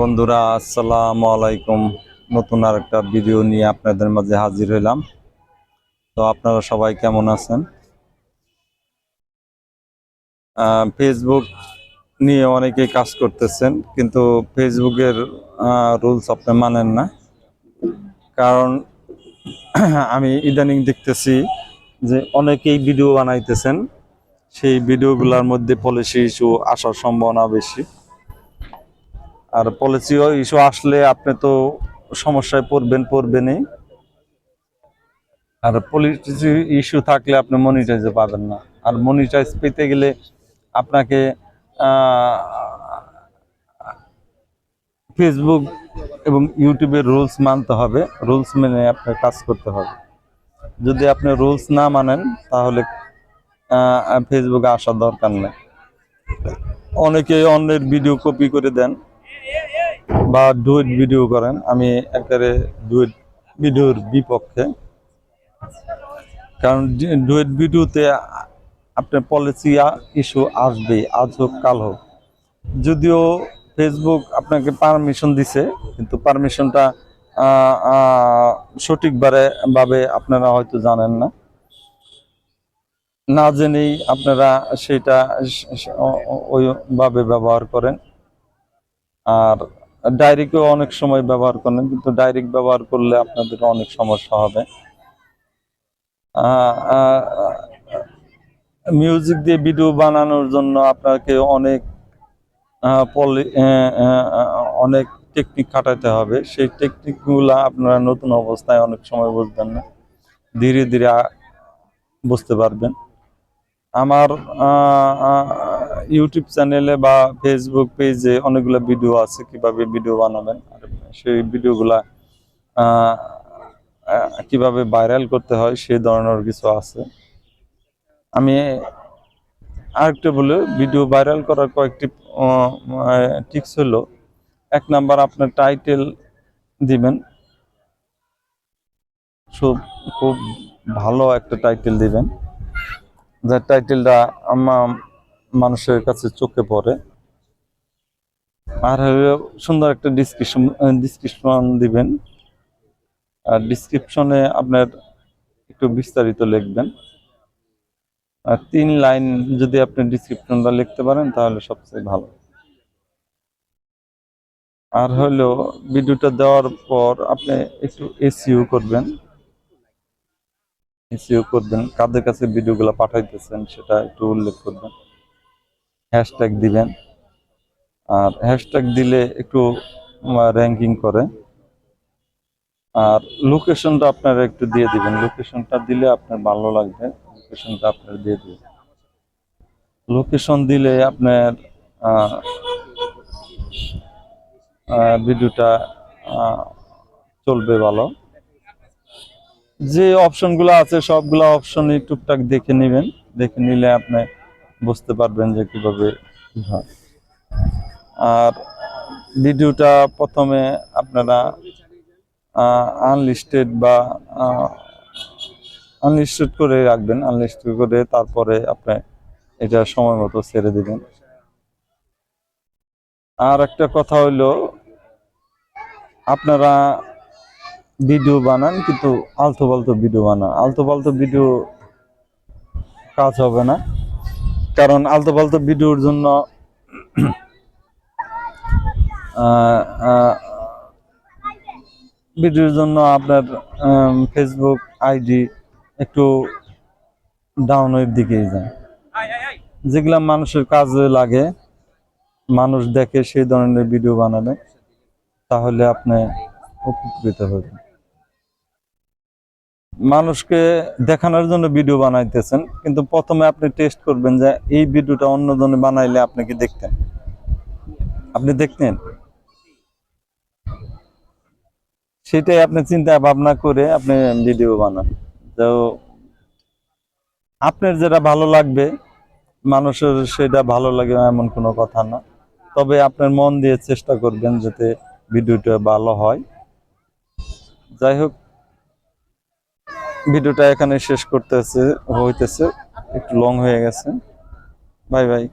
বন্ধুরা, আসসালামু আলাইকুম। নতুন আর একটা ভিডিও নিয়ে আপনাদের মাঝে হাজির হইলাম। তো আপনারা সবাই কেমন আছেন? ফেসবুক নিয়ে অনেকেই কাজ করতেছেন, কিন্তু ফেসবুকের রুলস আপনি মানেন না। কারণ আমি ইদানিং দেখতেছি যে অনেকেই ভিডিও বানাইতেছেন। সেই ভিডিওগুলোর মধ্যে পলিসি ইস্যু আসার সম্ভাবনা বেশি। আর পলিসি ইস্যু আসলে আপনি তো সমস্যায় পড়বেন, পড়বেনই। আর পলিসি ইস্যু থাকলে আপনি মনিটাইজে পাবেন না। আর মনিটাইজ পেতে গেলে আপনাকে ফেসবুক এবং ইউটিউবের রুলস মানতে হবে। রুলস মেনে আপনার কাজ করতে হবে। যদি আপনি রুলস না মানেন, তাহলে ফেসবুকে আসার দরকার নেই। অনেকে অন্যের ভিডিও কপি করে দেন। বা ডুয়েট ভিডিও করেন, আমি একেবারে ডুয়েট ভিডিওর বিপক্ষে। কারণ ডুয়েট ভিডিওতে আপনার পলিসি ইস্যু আসবে আজ হোক, কাল হোক। যদিও ফেসবুক আপনাকে পারমিশন দিছে, কিন্তু পারমিশনটা সঠিকভাবে ভাবে আপনারা হয়তো জানেন না। না জেনেই আপনারা সেটা ওইভাবে ব্যবহার করেন। আর ডাইরেক্টও অনেক সময় ব্যবহার করেন, কিন্তু ডাইরেক্ট ব্যবহার করলে আপনাদের অনেক সমস্যা হবে। মিউজিক দিয়ে ভিডিও বানানোর জন্য আপনাকে অনেক পলি অনেক টেকনিক খাটাতে হবে। সেই টেকনিকগুলো আপনারা নতুন অবস্থায় অনেক সময় বুঝবেন না। ধীরে ধীরে বুঝতে পারবেন। আমার ইউটিউব চ্যানেলে বা ফেসবুক পেজে অনেকগুলো ভিডিও আছে, কীভাবে ভিডিও বানাবেন, আর সেই ভিডিওগুলা কীভাবে ভাইরাল করতে হয়, সেই ধরনের কিছু আছে। আমি আরেকটা বলে ভিডিও ভাইরাল করার কয়েকটি টিপস হলো, এক নাম্বার আপনার টাইটেল দিবেন। খুব খুব ভালো একটা টাইটেল দিবেন। যে টাইটেলটা আমার মানুষের কাছে চোখে পড়ে। আর সুন্দর একটা ডিসক্রিপশন ডিসক্রিপশন দিবেন। আর ডিসক্রিপশনে আপনার একটু বিস্তারিত লিখবেন। আর তিন লাইন যদি আপনি ডিসক্রিপশনটা লিখতে পারেন, তাহলে সবচেয়ে ভালো। আর হলো ভিডিওটা দেওয়ার পর আপনি একটু এসিও করবেন। এসিও করবেন, কাদের কাছে ভিডিওগুলো পাঠাইতেছেন সেটা একটু উল্লেখ করবেন। হ্যাশট্যাগ দিবেন আর হ্যাশট্যাগ দিলে একটু র্যাঙ্কিং করে। আর লোকেশনটা আপনারা একটু দিয়ে দিবেন। লোকেশনটা দিলে আপনার ভালো লাগবে। লোকেশনটা আপনার দিয়ে দিবেন। লোকেশন দিলে আপনার ভিডিওটা চলবে ভালো। যে অপশনগুলো আছে, সবগুলো অপশনই টুকটাক দেখে নেবেন। দেখে নিলে আপনি বুঝতে পারবেন যে কীভাবে হয়। আর ভিডিওটা প্রথমে আপনারা আনলিস্টেড বা আনলিস্টেড করে রাখবেন। আনলিস্টেড করে তারপরে আপনি এটা সময় মতো ছেড়ে দিবেন। আর একটা কথা হইল, আপনারা ভিডিও বানান, কিন্তু আলতো পালতো ভিডিও বানান। আলতো পালতো ভিডিও কাজ হবে না। কারণ আলতো পালতো ভিডিওর জন্য ভিডিওর জন্য আপনার ফেসবুক আইডি একটু ডাউনের দিকেই যায় যেগুলা মানুষের কাজে লাগে, মানুষ দেখে সেই ধরনের ভিডিও বানাবে তাহলে আপনি উপকৃত হবেন। মানুষকে দেখানোর জন্য ভিডিও বানাইতেছেন, কিন্তু প্রথমে আপনি টেস্ট করবেন যে এই ভিডিওটা অন্যজনে বানাইলে আপনি কি দেখতেন? আপনি দেখতেন? সেটাই আপনি চিন্তা ভাবনা করে আপনি ভিডিও বানান। তো আপনার যেটা ভালো লাগবে, মানুষের সেটা ভালো লাগে এমন কোনো কথা না। তবে আপনার মন দিয়ে চেষ্টা করবেন যাতে ভিডিওটা ভালো হয়। যাই হোক ভিডিওটা এখানে শেষ করতেছে হইতেছে একটু লং হয়ে গেছে। Bye bye